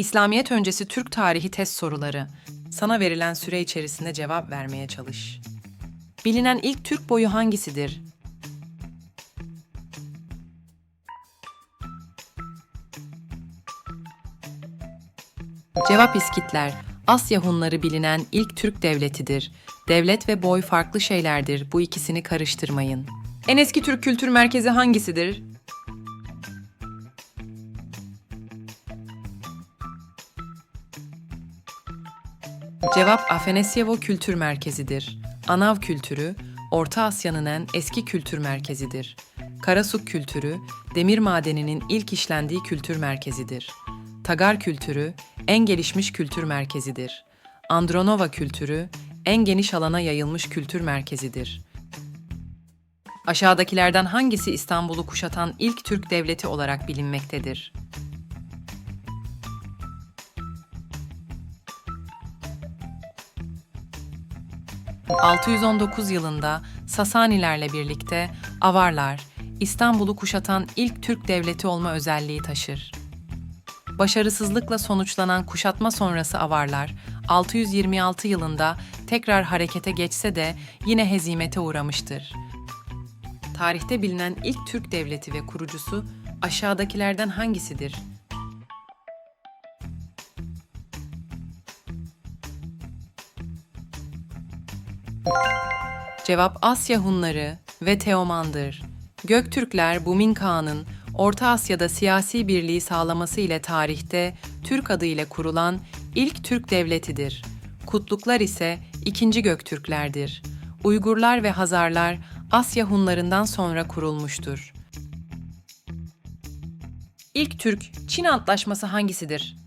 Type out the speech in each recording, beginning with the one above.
İslamiyet öncesi Türk tarihi test soruları. Sana verilen süre içerisinde cevap vermeye çalış. Bilinen ilk Türk boyu hangisidir? Cevap İskitler. Asya Hunları bilinen ilk Türk devletidir. Devlet ve boy farklı şeylerdir. Bu ikisini karıştırmayın. En eski Türk kültür merkezi hangisidir? Cevap Afenasyevo Kültür Merkezi'dir. Anav kültürü, Orta Asya'nın en eski kültür merkezidir. Karasuk kültürü, demir madeninin ilk işlendiği kültür merkezidir. Tagar kültürü, en gelişmiş kültür merkezidir. Andronova kültürü, en geniş alana yayılmış kültür merkezidir. Aşağıdakilerden hangisi İstanbul'u kuşatan ilk Türk devleti olarak bilinmektedir? ...619 yılında Sasanilerle birlikte Avarlar, İstanbul'u kuşatan ilk Türk devleti olma özelliği taşır. Başarısızlıkla sonuçlanan kuşatma sonrası Avarlar, 626 yılında tekrar harekete geçse de yine hezimete uğramıştır. Tarihte bilinen ilk Türk devleti ve kurucusu aşağıdakilerden hangisidir? Cevap Asya Hunları ve Teoman'dır. Göktürkler Bumin Kağan'ın Orta Asya'da siyasi birliği sağlaması ile tarihte Türk adı ile kurulan ilk Türk devletidir. Kutluklar ise ikinci Göktürklerdir. Uygurlar ve Hazarlar Asya Hunlarından sonra kurulmuştur. İlk Türk-Çin Antlaşması hangisidir?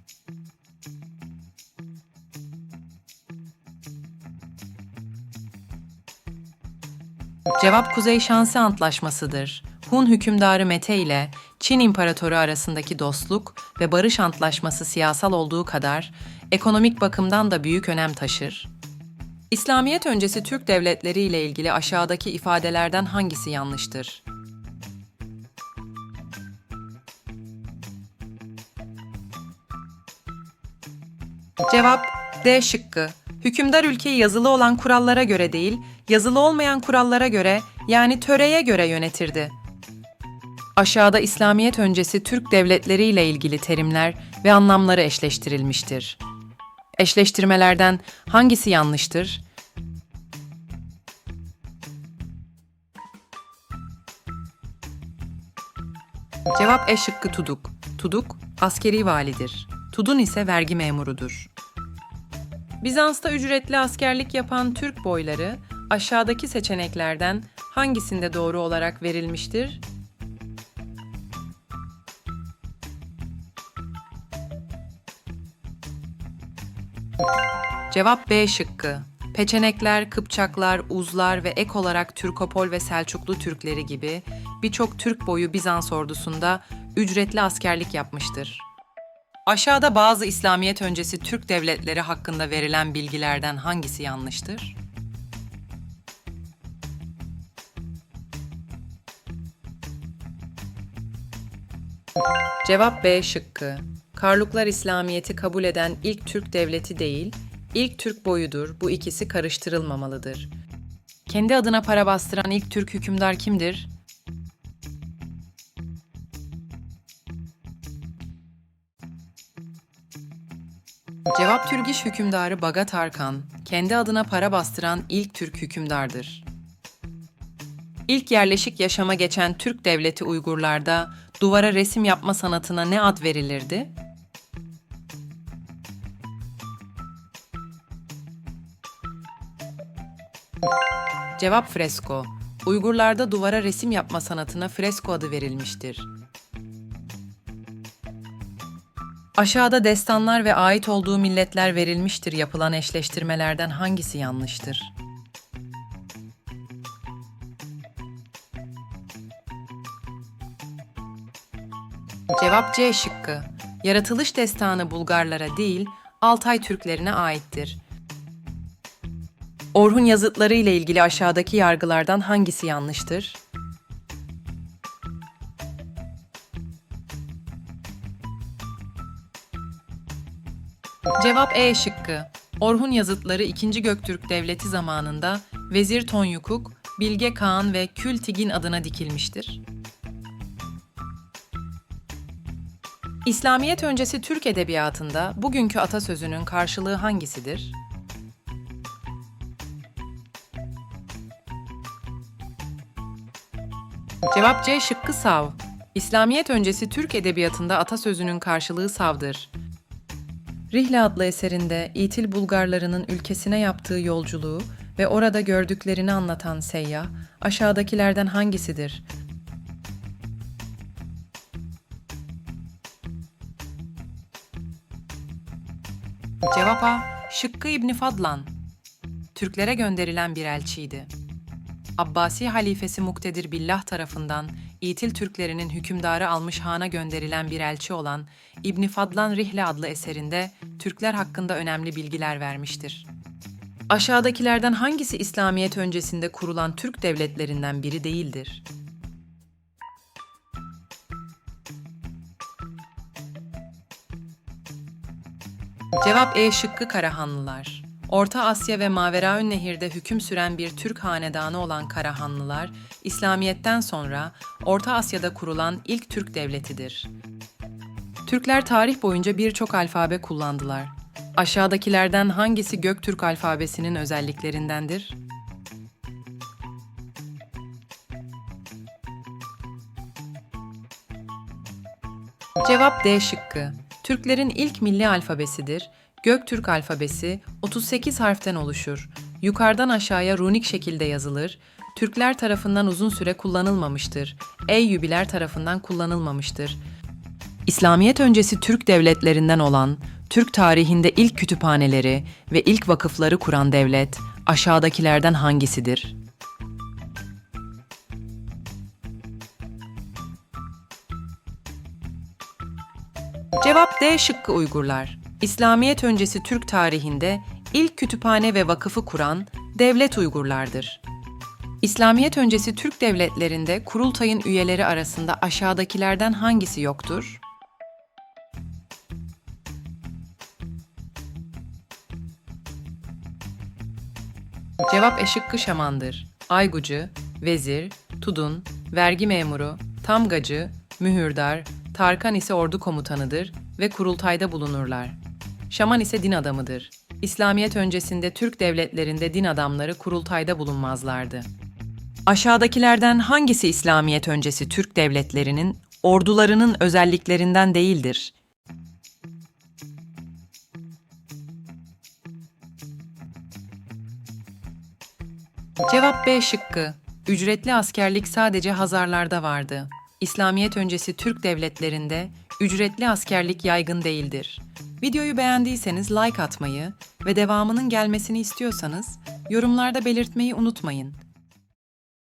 Cevap Kuzey Şansı Antlaşması'dır. Hun hükümdarı Mete ile Çin İmparatoru arasındaki dostluk ve barış antlaşması siyasal olduğu kadar ekonomik bakımdan da büyük önem taşır. İslamiyet öncesi Türk devletleri ile ilgili aşağıdaki ifadelerden hangisi yanlıştır? Cevap D şıkkı. Hükümdar ülkeyi yazılı olan kurallara göre değil, yazılı olmayan kurallara göre yani töreye göre yönetirdi. Aşağıda İslamiyet öncesi Türk devletleri ile ilgili terimler ve anlamları eşleştirilmiştir. Eşleştirmelerden hangisi yanlıştır? Cevap E şıkkı Tuduk. Tuduk, askeri validir. Tudun ise vergi memurudur. Bizans'ta ücretli askerlik yapan Türk boyları aşağıdaki seçeneklerden hangisinde doğru olarak verilmiştir? Cevap B şıkkı. Peçenekler, Kıpçaklar, Uzlar ve ek olarak Türkopol ve Selçuklu Türkleri gibi birçok Türk boyu Bizans ordusunda ücretli askerlik yapmıştır. Aşağıda bazı İslamiyet öncesi Türk devletleri hakkında verilen bilgilerden hangisi yanlıştır? Cevap B şıkkı. Karluklar İslamiyet'i kabul eden ilk Türk devleti değil, ilk Türk boyudur. Bu ikisi karıştırılmamalıdır. Kendi adına para bastıran ilk Türk hükümdar kimdir? Cevap Türgiş hükümdarı Bagat Arkan, kendi adına para bastıran ilk Türk hükümdardır. İlk yerleşik yaşama geçen Türk devleti Uygurlarda duvara resim yapma sanatına ne ad verilirdi? Cevap fresko. Uygurlarda duvara resim yapma sanatına fresko adı verilmiştir. Aşağıda destanlar ve ait olduğu milletler verilmiştir yapılan eşleştirmelerden hangisi yanlıştır? Cevap C şıkkı. Yaratılış destanı Bulgarlara değil, Altay Türklerine aittir. Orhun yazıtları ile ilgili aşağıdaki yargılardan hangisi yanlıştır? Cevap E şıkkı. Orhun yazıtları 2. Göktürk Devleti zamanında Vezir Tonyukuk, Bilge Kağan ve Kültigin adına dikilmiştir. İslamiyet öncesi Türk edebiyatında bugünkü atasözünün karşılığı hangisidir? Cevap C şıkkı sav. İslamiyet öncesi Türk edebiyatında atasözünün karşılığı savdır. Rihle adlı eserinde İtil Bulgarlarının ülkesine yaptığı yolculuğu ve orada gördüklerini anlatan seyyah, aşağıdakilerden hangisidir? Cevap A. Şıkkı İbni Fadlan. Türklere gönderilen bir elçiydi. Abbasi halifesi Muktedir Billah tarafından İtil Türklerinin hükümdarı almış hana gönderilen bir elçi olan İbni Fadlan Rihle adlı eserinde Türkler hakkında önemli bilgiler vermiştir. Aşağıdakilerden hangisi İslamiyet öncesinde kurulan Türk devletlerinden biri değildir? Cevap E şıkkı Karahanlılar. Orta Asya ve Maveraün Nehir'de hüküm süren bir Türk hanedanı olan Karahanlılar, İslamiyet'ten sonra Orta Asya'da kurulan ilk Türk devletidir. Türkler tarih boyunca birçok alfabe kullandılar. Aşağıdakilerden hangisi Göktürk alfabesinin özelliklerindendir? Cevap D şıkkı. Türklerin ilk milli alfabesidir. Göktürk alfabesi 38 harften oluşur. Yukarıdan aşağıya runik şekilde yazılır. Türkler tarafından uzun süre kullanılmamıştır. Eyyubiler tarafından kullanılmamıştır. İslamiyet öncesi Türk devletlerinden olan, Türk tarihinde ilk kütüphaneleri ve ilk vakıfları kuran devlet aşağıdakilerden hangisidir? Cevap D şıkkı Uygurlar. İslamiyet öncesi Türk tarihinde ilk kütüphane ve vakıfı kuran devlet Uygurlardır. İslamiyet öncesi Türk devletlerinde kurultayın üyeleri arasında aşağıdakilerden hangisi yoktur? Cevap E şamandır. Aygucu, vezir, tudun, vergi memuru, tamgacı, mühürdar, Tarkan ise ordu komutanıdır ve kurultayda bulunurlar. Şaman ise din adamıdır. İslamiyet öncesinde Türk devletlerinde din adamları kurultayda bulunmazlardı. Aşağıdakilerden hangisi İslamiyet öncesi Türk devletlerinin ordularının özelliklerinden değildir? Cevap B şıkkı. Ücretli askerlik sadece Hazarlarda vardı. İslamiyet öncesi Türk devletlerinde ücretli askerlik yaygın değildir. Videoyu beğendiyseniz like atmayı ve devamının gelmesini istiyorsanız yorumlarda belirtmeyi unutmayın.